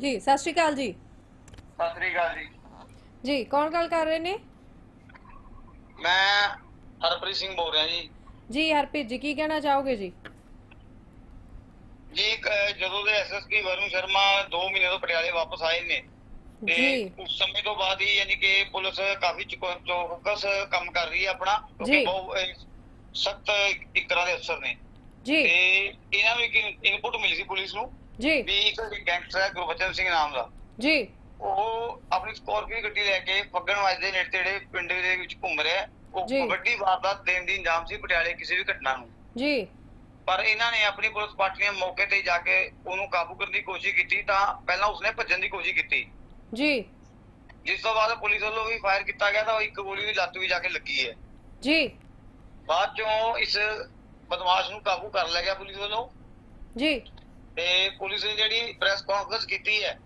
ਜੀ ਸਤਿ ਸ਼੍ਰੀ ਅਕਾਲ ਜੀ। ਸਤਿ ਸ੍ਰੀ ਅਕਾਲ ਜੀ। ਜੀ ਕੌਣ ਗੱਲ ਕਰ ਰਹੇ ਨੇ? ਮੈਂ ਹਰਪ੍ਰੀਤ ਸਿੰਘ ਬੋਲ ਰਿਹਾ ਜੀ। ਜੀ ਹਰਪ੍ਰੀਤ ਜੀ ਕੀ ਕਹਿਣਾ ਚਾਹੋਗੇ ਜੀ? ਜੀ ਜਦੋਂ ਦੇ ਐਸਐਸਪੀ ਵਰੁਣ ਸ਼ਰਮਾ 2 ਮਹੀਨੇ ਤੋਂ ਪਟਿਆਲੇ ਵਾਪਸ ਆਏ ਨੇ ਤੇ ਜੀ। ਉਸ ਸਮੇਂ ਤੋਂ ਬਾਅਦ ਹੀ ਯਾਨੀ ਕਿ ਪੁਲਿਸ ਕਾਫੀ ਚੁਕ- ਚੌਕਸ ਕੰਮ ਕਰ ਰਹੀ ਹੈ ਆਪਣਾ ਜੀ। ਕਿਉਂਕਿ ਬਹੁਤ ਸਖਤ ਇੱਕ ਤਰ੍ਹਾਂ ਦੇ ਅਫਸਰ ਨੇ। ਜੀ। ਤੇ ਇਹਨਾਂ ਨੂੰ ਇੱਕ ਇਨਪੁਟ ਮਿਲੀ ਸੀ ਪੁਲਿਸ ਨੂੰ ਜੀ। ਵੀ ਇੱਕ ਗੈਂਗਸਟਰ ਹੈ ਗੁਰਬਚਨ ਸਿੰਘ ਨਾਮ ਦਾ। ਜੀ। ਉਹ ਆਪਣੀ ਸਕੋਰਪੀਓ ਗੱਡੀ ਲੈ ਕੇ ਫੱਗਣਵਾਜ ਦੇ ਨੇੜੇ ਤੇੜੇ ਪਿੰਡ ਦੇ ਵਿੱਚ ਘੁੰਮ ਰਿਹਾ। ਉਹ ਵੱਡੀ ਵਾਰਦਾਤ ਦੇਣ ਦੀ ਇੰਜਾਮ ਸੀ ਪਟਿਆਲੇ ਕਿਸੇ ਵੀ ਘਟਨਾ ਨੂੰ। ਜੀ। ਪਰ ਇਹਨਾਂ ਨੇ ਆਪਣੀ ਪੁਲਿਸ ਪਾਰਟੀ ਨੇ ਮੌਕੇ ਤੇ ਜਾ ਕੇ ਉਹਨੂੰ ਕਾਬੂ ਕਰਨ ਦੀ ਕੋਸ਼ਿਸ਼ ਕੀਤੀ ਤਾਂ ਪਹਿਲਾਂ ਉਸਨੇ ਭੱਜਣ ਦੀ ਕੋਸ਼ਿਸ਼ ਕੀਤੀ। ਜੀ। ਜਿਸ ਤੋਂ ਬਾਅਦ ਪੁਲਿਸ ਵੱਲੋਂ ਵੀ ਫਾਇਰ ਕੀਤਾ ਗਿਆ ਤਾਂ ਉਹ ਇੱਕ ਗੋਲੀ ਦੀ ਲੱਤ ਵੀ ਜਾ ਕੇ ਲੱਗੀ ਹੈ। ਜੀ। ਬਾਅਦ ਚੋਂ ਇਸ ਬਦਮਾਸ਼ ਨੂੰ ਕਾਬੂ ਕਰ ਲਿਆ ਗਿਆ ਪੁਲਿਸ ਵੱਲੋਂ। ਜੀ। ਤੇ ਪੁਲਿਸ ਨੇ ਜਿਹੜੀ ਪ੍ਰੈਸ ਕਾਨਫਰੰਸ ਕੀਤੀ ਹੈ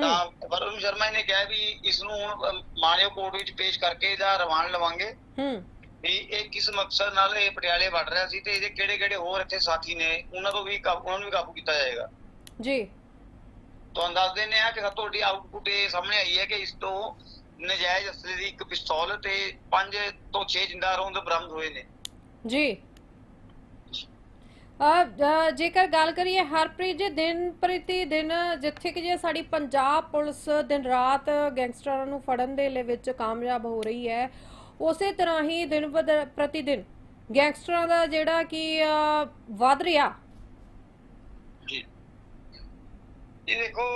ਤਾਂ ਵਰੁਣ ਸ਼ਰਮਾ ਨੇ ਕਿਹਾ ਵੀ ਇਸ ਨੂੰ ਹੁਣ ਮਾਨਯੋਗ ਕੋਰਟ ਵਿੱਚ ਪੇਸ਼ ਕਰਕੇ ਇਹਦਾ ਰਿਮਾਂਡ ਲਵਾਂਗੇ। ਹੂੰ। ਵੀ ਇਹ ਕਿਸ ਮਕਸਦ ਨਾਲ ਇਹ ਪਟਿਆਲੇ ਵੜ ਰਿਹਾ ਸੀ ਤੇ ਇਹਦੇ ਕਿਹੜੇ ਕਿਹੜੇ ਹੋਰ ਇੱਥੇ ਸਾਥੀ ਨੇ ਉਹਨਾਂ ਤੋਂ ਵੀ ਕਾਬੂ ਉਹਨਾਂ ਨੂੰ ਵੀ ਕਾਬੂ ਕੀਤਾ ਜਾਏਗਾ। ਜੀ। ਤੁਹਾਨੂੰ ਦੱਸ ਦਿੰਦੇ ਆ ਕਿ ਸਭ ਤੋਂ ਵੱਡੀ ਆਊਟਪੁੱਟ ਇਹ ਸਾਹਮਣੇ ਆਈ ਹੈ ਕਿ ਇਸ ਤੋਂ ਨਜਾਇਜ਼ ਅਸਲੇ ਦੀ ਇੱਕ ਪਿਸਤੌਲ ਤੇ 5 ਤੋਂ 6 ਜਿੰਦਾ ਰੌਂਦ ਬਰਾਮਦ ਹੋਏ ਨੇ। ਜੀ। ਜੇਕਰ ਗੱਲ ਕਰੀਏ ਹਰਪ੍ਰੀਤ ਜੀ ਦਿਨ ਪ੍ਰਤੀ ਦਿਨ ਜਿੱਥੇ ਕਿ ਜੇ ਸਾਡੀ ਪੰਜਾਬ ਪੁਲਿਸ ਦਿਨ ਰਾਤ ਗੈਂਗਸਟਰਾਂ ਨੂੰ ਫੜਨ ਦੇ ਲਈ ਵਿੱਚ ਕਾਮਯਾਬ ਹੋ ਰਹੀ ਹੈ ਉਸੇ ਤਰ੍ਹਾਂ ਹੀ ਦਿਨ ਪ੍ਰਤੀ ਦਿਨ ਗੈਂਗਸਟਰਾਂ ਦਾ ਜਿਹੜਾ ਕਿ ਵੱਧ ਰਿਹਾ। ਜੀ। ਇਹ ਦੇਖੋ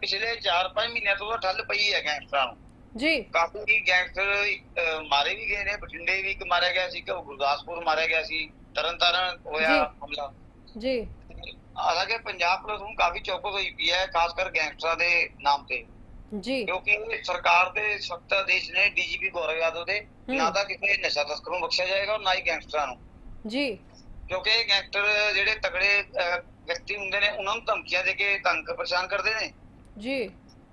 ਪਿਛਲੇ 4-5 ਮਹੀਨਿਆਂ ਤੋਂ ਠੱਲ ਪਈ ਹੈ ਗੈਂਗਸਟਰਾਂ ਨੂੰ। ਜੀ। ਕਾਫੀ ਗੈਂਗਸਟਰ ਮਾਰੇ ਵੀ ਗਏ ਨੇ ਬਠਿੰਡੇ ਵੀ ਇੱਕ ਮਾਰਿਆ ਗਿਆ ਸੀ ਕਿ ਗੁਰਦਾਸਪੁਰ ਮਾਰਿਆ ਗਿਆ ਸੀ। ਤਰਨਤਾਰਨ ਹੋਇਆ। ਹਮਲਾ। ਜੀ। ਹਾਲਾਂਕਿ ਪੰਜਾਬ ਪੁਲਿਸ ਹੁਣ ਕਾਫੀ ਚੌਕਸ ਹੋਈ ਪਈ ਹੈ ਖਾਸ ਕਰ ਗੈਂਗਸਟਰਾਂ ਦੇ ਨਾਮ ਤੇ। ਜੀ। ਕਿਉਂਕਿ ਸਰਕਾਰ ਦੇ ਸਖਤ ਆਦੇਸ਼ ਨੇ ਡੀਜੀਪੀ ਗੌਰਵ ਯਾਦਵ ਦੇ। ਨਾ ਤਾਂ ਕਿਸੇ ਨਸ਼ਾ ਤਸਕਰ ਨੂੰ ਬਖਸ਼ਿਆ ਜਾਏਗਾ ਔਰ ਨਾ ਹੀ ਗੈਂਗਸਟਰਾਂ ਨੂੰ। ਜੀ। ਕਿਉਂਕਿ ਗੈਂਗਸਟਰ ਜਿਹੜੇ ਤਗੜੇ ਵਿਅਕਤੀ ਹੁੰਦੇ ਨੇ ਉਹਨਾਂ ਨੂੰ ਧਮਕੀਆਂ ਦੇ ਕੇ ਤੰਗ ਪਰੇਸ਼ਾਨ ਕਰਦੇ ਨੇ। ਜੀ।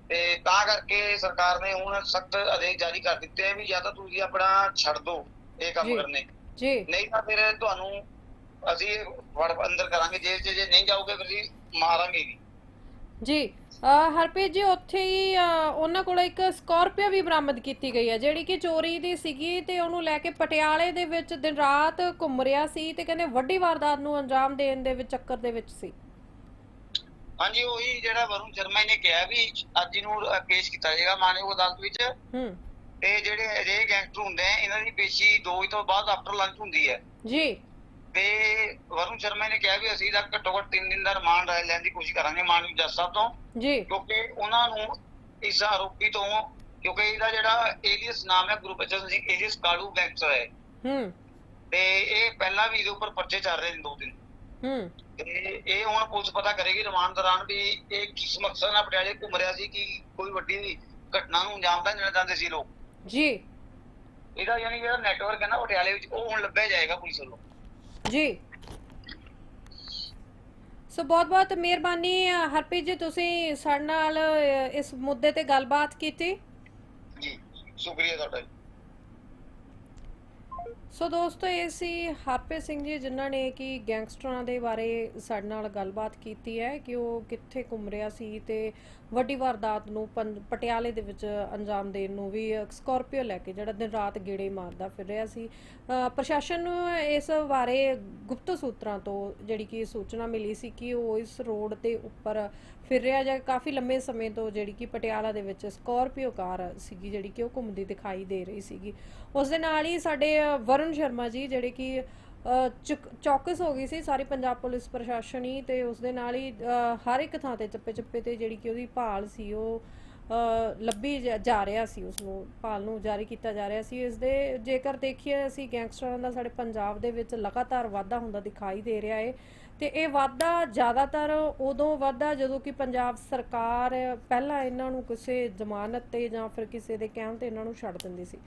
ਤੇ ਤਾਂ ਕਰਕੇ ਸਰਕਾਰ ਨੇ ਹੁਣ ਸਖਤ ਆਦੇਸ਼ ਜਾਰੀ ਕਰ ਦਿੱਤੇ ਆ ਵੀ ਜਾਂ ਤਾਂ ਤੁਸੀਂ ਆਪਣਾ ਛੱਡ ਦਿਓ ਇਹ ਕੰਮ। ਕਰਨੇ। ਜੀ। ਨਹੀਂ ਤਾਂ ਫਿਰ ਤੁਹਾਨੂੰ ਅਸੀਂ ਵੜ ਅੰਦਰ ਕਰਾਂਗੇ 'ਚ ਜੇ ਨਹੀਂ ਜਾਓਗੇ ਫਿਰ ਅਸੀਂ ਮਾਰਾਂਗੇ ਵੀ ਜੀ ਹਰਪ੍ਰੀਤ ਜੀ ਉੱਥੇ ਹੀ ਉਹਨਾਂ ਕੋਲ ਇੱਕ ਸਕਾਰਪੀਓ ਵੀ ਬਰਾਮਦ ਕੀਤੀ ਗਈ ਹੈ ਜਿਹੜੀ ਕਿ ਚੋਰੀ ਦੀ ਸੀਗੀ ਤੇ ਉਹਨੂੰ ਲੈ ਕੇ ਪਟਿਆਲੇ ਦੇ ਵਿੱਚ ਦਿਨ ਰਾਤ ਘੁੰਮ ਰਿਹਾ ਸੀ ਤੇ ਕਹਿੰਦੇ ਵੱਡੀ ਵਾਰਦਾਤ ਨੂੰ ਅੰਜਾਮ ਦੇਣ ਦੇ ਵਿੱਚ ਚੱਕਰ ਦੇ ਵਿੱਚ ਸੀ। ਹਾਂਜੀ ਉਹੀ ਜਿਹੜਾ ਵਰੁਣ ਸ਼ਰਮਾ ਜੀ ਨੇ ਕਿਹਾ ਵੀ ਅੱਜ ਅਹ, ਪੇਸ਼ ਕੀਤਾ ਜਾਏਗਾ ਮਾਨਯੋਗ ਅਦਾਲਤ ਵਿੱਚ। ਹੂੰ। ਤੇ ਜਿਹੜੇ ਅਜਿਹੇ ਗੈਂਗਸਟਰ ਹੁੰਦੇ ਆ ਇਹਨਾਂ ਦੀ ਪੇਸ਼ੀ 2 ਵਜੇ ਤੋਂ ਬਾਅਦ ਆਫਟਰ ਲੰਚ ਹੁੰਦੀ ਹੈ। ਜੀ। ਤੇ ਵਰੁਣ ਸ਼ਰਮਾ ਨੇ ਕਿਹਾ ਵੀ ਅਸੀਂ ਤਾਂ ਘੱਟੋ ਘੱਟ 3 ਦਿਨ ਦਾ ਰਿਮਾਂਡ ਲੈਣ ਦੀ ਕੋਸ਼ਿਸ਼ ਕਰਾਂਗੇ ਮਾਨਯੋਗ ਜੱਜ ਸਾਹਿਬ ਤੋਂ। ਜੀ। ਕਿਉਂਕਿ ਉਹਨਾਂ ਨੂੰ ਇਸ ਆਰੋਪੀ ਤੋਂ ਕਿਉਂਕਿ ਇਹਦਾ ਜਿਹੜਾ ਏਲੀਅਸ ਨਾਮ ਹੈ ਗੁਰਬਚਨ ਸਿੰਘ ਏਲੀਅਸ ਕਾਲੂ ਗੈਂਗਸਟਰ ਹੈ। ਹੂੰ। ਤੇ ਇਹ ਪਹਿਲਾਂ ਵੀ ਇਹਦੇ ਉੱਪਰ ਪਰਚੇ ਚੱਲ ਰਹੇ ਨੇ ਦੋ ਦਿਨ। ਹੂੰ। ਤੇ ਇਹ ਹੁਣ ਪੁਲਿਸ ਪਤਾ ਕਰੇਗੀ ਰਿਮਾਂਡ ਦੌਰਾਨ ਵੀ ਇਹ ਕਿਸ ਮਕਸਦ ਨਾਲ ਪਟਿਆਲੇ ਘੁੰਮ ਰਿਹਾ ਸੀ ਕਿ ਕੋਈ ਵੱਡੀ ਘਟਨਾ ਨੂੰ ਅੰਜਾਮ ਦੇਣਾ ਚਾਹੁੰਦੇ ਸੀ ਲੋਕ। ਜੀ। ਇਹਦਾ ਯਾਨੀ ਜਿਹੜਾ ਨੈਟਵਰਕ ਹੈ ਨਾ ਪਟਿਆਲੇ ਵਿੱਚ ਉਹ ਹੁਣ ਲੱਭਿਆ ਜਾਏਗਾ ਪੁਲਿਸ ਵੱਲੋਂ। ਜੀ। ਸੋ ਬਹੁਤ ਬਹੁਤ ਮਿਹਰਬਾਨੀ ਹਰਪ੍ਰੀਤ ਜੀ ਤੁਸੀਂ ਸਾਡੇ ਨਾਲ ਇਸ ਮੁੱਦੇ ਤੇ ਗੱਲਬਾਤ ਕੀਤੀ। ਜੀ ਸ਼ੁਕਰੀਆ ਤੁਹਾਡਾ ਸੋ ਦੋਸਤੋ ਇਹ ਸੀ ਹਰਪ੍ਰੀਤ ਸਿੰਘ ਜੀ ਜਿਨ੍ਹਾਂ ਨੇ ਕਿ ਗੈਂਗਸਟਰਾਂ ਦੇ ਬਾਰੇ ਸਾਡੇ ਨਾਲ ਗੱਲਬਾਤ ਕੀਤੀ ਹੈ ਕਿ ਉਹ ਕਿੱਥੇ ਘੁੰਮ ਰਿਹਾ ਸੀ ਤੇ ਵੱਡੀ ਵਾਰਦਾਤ ਨੂੰ ਪੰ- ਪਟਿਆਲੇ ਦੇ ਵਿੱਚ ਅੰਜਾਮ ਦੇਣ ਨੂੰ ਵੀ ਸਕਾਰਪੀਓ ਲੈ ਕੇ ਜਿਹੜਾ ਦਿਨ ਰਾਤ ਗੇੜੇ ਮਾਰਦਾ ਫਿਰ ਰਿਹਾ ਸੀ। ਅ, ਪ੍ਰਸ਼ਾਸਨ ਨੂੰ ਇਸ ਬਾਰੇ ਗੁਪਤ ਸੂਤਰਾਂ ਤੋਂ ਜਿਹੜੀ ਕਿ ਸੂਚਨਾ ਮਿਲੀ ਸੀ ਕਿ ਉਹ ਇਸ ਰੋਡ ਦੇ ਉੱਪਰ ਫਿਰ ਰਿਹਾ ਜਾਂ ਕਾਫੀ ਲੰਮੇ ਸਮੇਂ ਤੋਂ ਜਿਹੜੀ ਕਿ ਪਟਿਆਲਾ ਦੇ ਵਿੱਚ ਸਕੋਰਪੀਓ ਕਾਰ ਸੀਗੀ ਜਿਹੜੀ ਕਿ ਉਹ ਘੁੰਮਦੀ ਦਿਖਾਈ ਦੇ ਰਹੀ ਸੀਗੀ। ਉਸ ਦੇ ਨਾਲ ਹੀ ਸਾਡੇ ਵਰੁਣ ਸ਼ਰਮਾ ਜੀ ਜਿਹੜੇ ਕਿ ਚੁਕ- ਚੌਕਸ ਹੋ ਗਈ ਸੀ ਸਾਰੀ ਪੰਜਾਬ ਪੁਲਿਸ ਪ੍ਰਸ਼ਾਸਨ ਹੀ ਤੇ ਉਸ ਦੇ ਨਾਲ ਹੀ ਅ, ਹਰ ਇੱਕ ਥਾਂ ਤੇ ਚੱਪੇ ਚੱਪੇ ਤੇ ਜਿਹੜੀ ਕਿ ਉਹਦੀ ਭਾਲ ਸੀ ਉਹ ਲੱਭੀ ਜਾ- ਜਾ ਰਿਹਾ ਸੀ ਉਸ ਨੂੰ ਭਾਲ ਨੂੰ ਜਾਰੀ ਕੀਤਾ ਜਾ ਰਿਹਾ ਸੀ। ਇਸ ਦੇ ਜੇਕਰ ਦੇਖੀਏ ਅਸੀਂ ਗੈਂਗਸਟਰਾਂ ਦਾ, ਸਾਡੇ ਪੰਜਾਬ ਦੇ ਵਿੱਚ ਲਗਾਤਾਰ ਵਾਧਾ ਹੁੰਦਾ ਦਿਖਾਈ ਦੇ ਰਿਹਾ ਹੈ ਤੇ ਇਹ ਵਾਧਾ ਜ਼ਿਆਦਾਤਰ ਉਦੋਂ ਵਾਧਾ ਜਦੋਂ ਕਿ ਪੰਜਾਬ ਸਰਕਾਰ ਪਹਿਲਾਂ ਇਹਨਾਂ ਨੂੰ ਕਿਸੇ ਜ਼ਮਾਨਤ ਤੇ ਜਾਂ ਫਿਰ ਕਿਸੇ ਦੇ ਕਹਿਣ ਤੇ ਇਹਨਾਂ ਨੂੰ ਛੱਡ ਦਿੰਦੀ ਸੀ।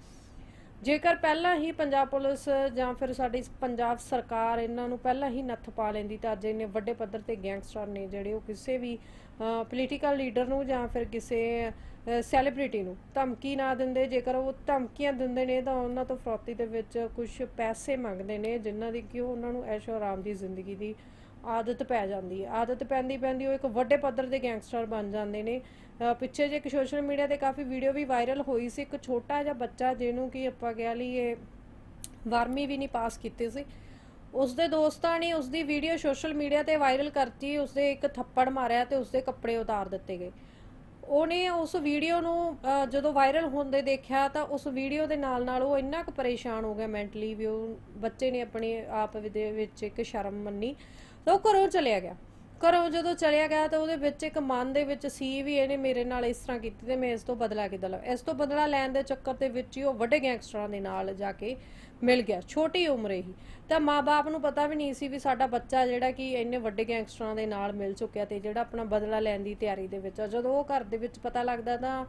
ਜੇਕਰ ਪਹਿਲਾਂ ਹੀ ਪੰਜਾਬ ਪੁਲਿਸ ਜਾਂ ਫਿਰ ਸਾਡੀ ਪੰਜਾਬ ਸਰਕਾਰ ਇਹਨਾਂ ਨੂੰ ਪਹਿਲਾਂ ਹੀ ਨੱਥ ਪਾ ਲੈਂਦੀ ਤਾਂ ਅੱਜ ਇੰਨੇ ਵੱਡੇ ਪੱਧਰ ਤੇ ਗੈਂਗਸਟਰ ਨੇ ਜਿਹੜੇ ਉਹ ਕਿਸੇ ਵੀ ਪੋਲੀਟੀਕਲ ਲੀਡਰ ਨੂੰ ਜਾਂ ਫਿਰ ਕਿਸੇ ਸੈਲੀਬ੍ਰਿਟੀ ਨੂੰ ਧਮਕੀ ਨਾ ਦਿੰਦੇ। ਜੇਕਰ ਉਹ ਧਮਕੀਆਂ ਦਿੰਦੇ ਨੇ, ਤਾਂ ਉਹਨਾਂ ਤੋਂ ਫਰੋਤੀ ਦੇ ਵਿੱਚ ਕੁਝ ਪੈਸੇ ਮੰਗਦੇ ਨੇ, ਜਿਨ੍ਹਾਂ ਦੀ ਕਿ ਉਹ ਉਹਨਾਂ ਨੂੰ ਐਸ਼ੋ ਆਰਾਮ ਦੀ ਜ਼ਿੰਦਗੀ ਦੀ ਆਦਤ ਪੈ ਜਾਂਦੀ ਹੈ। ਆਦਤ ਪੈਂਦੀ ਪੈਂਦੀ ਉਹ ਇੱਕ ਵੱਡੇ ਪੱਧਰ ਦੇ ਗੈਂਗਸਟਰ ਬਣ ਜਾਂਦੇ ਨੇ। ਪਿੱਛੇ ਜੇ ਇੱਕ ਸੋਸ਼ਲ ਮੀਡੀਆ ਤੇ ਕਾਫੀ ਵੀਡੀਓ ਵੀ ਵਾਇਰਲ ਹੋਈ ਸੀ, ਇੱਕ ਛੋਟਾ ਜਿਹਾ ਬੱਚਾ ਜਿਹਨੂੰ ਕਿ ਆਪਾਂ ਕਹਿ ਲਈਏ 12ਵੀਂ ਵੀ ਨਹੀਂ ਪਾਸ ਕੀਤੀ ਸੀ। ਉਸਦੇ ਦੋਸਤਾਂ ਨੇ ਉਸਦੀ ਵੀਡੀਓ ਸੋਸ਼ਲ ਮੀਡੀਆ ਤੇ ਵਾਇਰਲ ਕਰਤੀ, ਉਸਦੇ ਇੱਕ ਥੱਪੜ ਮਾਰਿਆ ਤੇ ਉਸਦੇ ਕੱਪੜੇ ਉਤਾਰ ਦਿੱਤੇ ਗਏ। ਉਹਨੇ ਉਸ ਵੀਡੀਓ ਨੂੰ ਜਦੋਂ ਵਾਇਰਲ ਹੁੰਦੇ ਦੇਖਿਆ ਤਾਂ ਉਸ ਵੀਡੀਓ ਦੇ ਨਾਲ ਨਾਲ ਉਹ ਇੰਨਾ ਕੁ ਪਰੇਸ਼ਾਨ ਹੋ ਗਿਆ ਮੈਂਟਲੀ ਵੀ ਉਹ ਬੱਚੇ ਨੇ ਆਪਣੇ ਆਪ ਦੇ ਵਿੱਚ ਇੱਕ ਸ਼ਰਮ ਮੰਨੀ ਤਾਂ ਉਹ ਘਰੋਂ ਚਲਿਆ ਗਿਆ। ਘਰੋਂ ਜਦੋਂ ਚਲਿਆ ਗਿਆ ਤਾਂ ਉਹਦੇ ਵਿੱਚ ਇੱਕ ਮਨ ਦੇ ਵਿੱਚ ਸੀ ਵੀ ਇਹਨੇ ਮੇਰੇ ਨਾਲ ਇਸ ਤਰ੍ਹਾਂ ਕੀਤੀ ਤੇ ਮੈਂ ਇਸ ਤੋਂ ਬਦਲਾ ਕਿੱਦਾਂ ਲਵਾਂ। ਇਸ ਤੋਂ ਬਦਲਾ ਲੈਣ ਦੇ ਚੱਕਰ ਦੇ ਵਿੱਚ ਹੀ ਉਹ ਵੱਡੇ ਗੈਂਗਸਟਰਾਂ ਦੇ ਨਾਲ ਜਾ ਕੇ ਮਿਲ ਗਿਆ। ਛੋਟੀ ਉਮਰੇ ਹੀ। ਤਾਂ ਮਾਪੇ ਨੂੰ ਪਤਾ ਵੀ ਨਹੀਂ ਸੀ ਵੀ ਸਾਡਾ ਬੱਚਾ ਜਿਹੜਾ ਕਿ ਇੰਨੇ ਵੱਡੇ ਗੈਂਗਸਟਰਾਂ ਦੇ ਨਾਲ ਮਿਲ ਚੁੱਕਿਆ ਤੇ ਜਿਹੜਾ ਆਪਣਾ ਬਦਲਾ ਲੈਣ ਦੀ ਤਿਆਰੀ ਦੇ ਵਿੱਚ ਆ। ਜਦੋਂ ਉਹ ਘਰ ਦੇ ਵਿੱਚ ਪਤਾ ਲੱਗਦਾ ਤਾਂ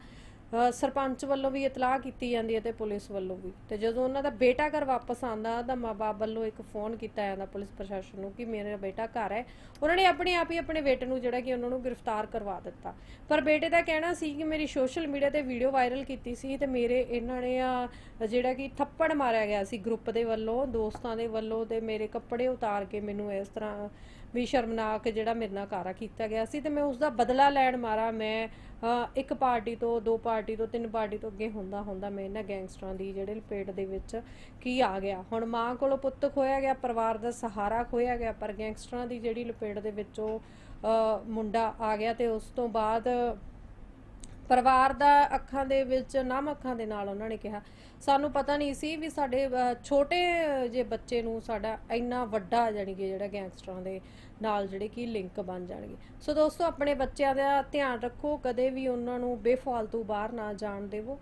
ਸਰਪੰਚ ਵੱਲੋਂ ਵੀ ਇਤਲਾਹ ਕੀਤੀ ਜਾਂਦੀ ਹੈ ਤੇ ਪੁਲਿਸ ਵੱਲੋਂ ਵੀ। ਤੇ ਜਦੋਂ ਉਹਨਾਂ ਦਾ ਬੇਟਾ ਘਰ ਵਾਪਸ ਆਂਦਾ ਤਾਂ ਮਾਪੇ ਵੱਲੋਂ ਇੱਕ ਫੋਨ ਕੀਤਾ ਜਾਂਦਾ ਪੁਲਿਸ ਪ੍ਰਸ਼ਾਸਨ ਨੂੰ ਕਿ ਮੇਰਾ ਬੇਟਾ ਘਰ ਹੈ। ਉਹਨਾਂ ਨੇ ਆਪਣੇ ਆਪ ਹੀ ਆਪਣੇ ਬੇਟੇ ਨੂੰ ਜਿਹੜਾ ਕਿ ਉਹਨਾਂ ਨੂੰ ਗ੍ਰਿਫਤਾਰ ਕਰਵਾ ਦਿੱਤਾ। ਪਰ ਬੇਟੇ ਦਾ ਕਹਿਣਾ ਸੀ ਕਿ ਮੇਰੀ ਸੋਸ਼ਲ ਮੀਡੀਆ ਤੇ ਵੀਡੀਓ ਵਾਇਰਲ ਕੀਤੀ ਸੀ ਤੇ ਮੇਰੇ ਇਹਨਾਂ ਨੇ ਜਿਹੜਾ ਕਿ ਥੱਪੜ ਮਾਰਿਆ ਗਿਆ ਸੀ ਗਰੁੱਪ ਦੇ ਵੱਲੋਂ, ਦੋਸਤਾਂ ਦੇ ਵੱਲੋਂ ਤੇ ਮੇਰੇ ਕੱਪੜੇ ਉਤਾਰ ਕੇ ਮੈਨੂੰ ਇਸ ਤਰ੍ਹਾਂ ਵੀ ਸ਼ਰਮਨਾਕ ਜਿਹੜਾ ਮੇਰੇ ਨਾਲ ਕਾਰਾ ਕੀਤਾ ਗਿਆ ਸੀ ਤੇ ਮੈਂ ਉਸ ਦਾ ਬਦਲਾ ਲੈਣ ਮਾਰਾ ਮੈਂ ਇੱਕ ਪਾਰਟੀ ਤੋਂ ਦੋ ਪਾਰਟੀ ਤੋਂ ਤਿੰਨ ਪਾਰਟੀ ਤੋਂ ਅੱਗੇ ਹੁੰਦਾ ਹੁੰਦਾ ਮੈਂ ਇਹਨਾਂ ਗੈਂਗਸਟਰਾਂ ਦੀ ਜਿਹੜੇ ਲਪੇਟ ਦੇ ਵਿੱਚ ਕੀ ਆ ਗਿਆ। ਹੁਣ ਮਾਂ ਕੋਲੋਂ ਪੁੱਤ ਖੋਇਆ ਗਿਆ ਪਰਿਵਾਰ ਦਾ ਸਹਾਰਾ ਖੋਇਆ ਗਿਆ ਪਰ ਗੈਂਗਸਟਰਾਂ ਦੀ ਜਿਹੜੀ ਲਪੇਟ ਦੇ ਵਿੱਚੋਂ ਅ, ਮੁੰਡਾ ਆ ਗਿਆ ਤੇ ਉਸ ਤੋਂ ਬਾਅਦ ਪਰਿਵਾਰ ਦਾ ਅੱਖਾਂ ਦੇ ਵਿੱਚ, ਨਮ ਅੱਖਾਂ ਦੇ ਨਾਲ ਉਹਨਾਂ ਨੇ ਕਿਹਾ। ਸਾਨੂੰ ਪਤਾ ਨਹੀਂ ਸੀ ਵੀ ਸਾਡੇ ਛੋਟੇ ਜੇ ਬੱਚੇ ਨੂੰ ਸਾਡਾ ਇੰਨਾ ਵੱਡਾ ਜਾਣੀ ਕਿ ਜਿਹੜਾ ਗੈਂਗਸਟਰਾਂ ਦੇ ਨਾਲ ਜਿਹੜੇ ਕਿ ਲਿੰਕ ਬਣ ਜਾਣਗੇ। ਸੋ ਦੋਸਤੋ, ਆਪਣੇ ਬੱਚਿਆਂ ਦਾ ਧਿਆਨ ਰੱਖੋ, ਕਦੇ ਵੀ ਉਹਨਾਂ ਨੂੰ ਬੇਫਾਲਤੂ ਬਾਹਰ ਨਾ ਜਾਣ ਦੇਵੋ।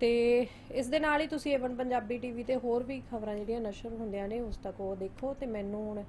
ਤੇ ਇਸ ਦੇ ਨਾਲ ਹੀ ਤੁਸੀਂ ਏਵਨ ਪੰਜਾਬੀ ਟੀਵੀ ਤੇ ਹੋਰ ਵੀ ਖਬਰਾਂ ਜਿਹੜੀਆਂ ਨਸ਼ਰ ਹੁੰਦੀਆਂ ਨੇ, ਉਸ ਤੱਕ ਉਹ ਦੇਖੋ ਤੇ ਮੈਨੂੰ ਹੁਣ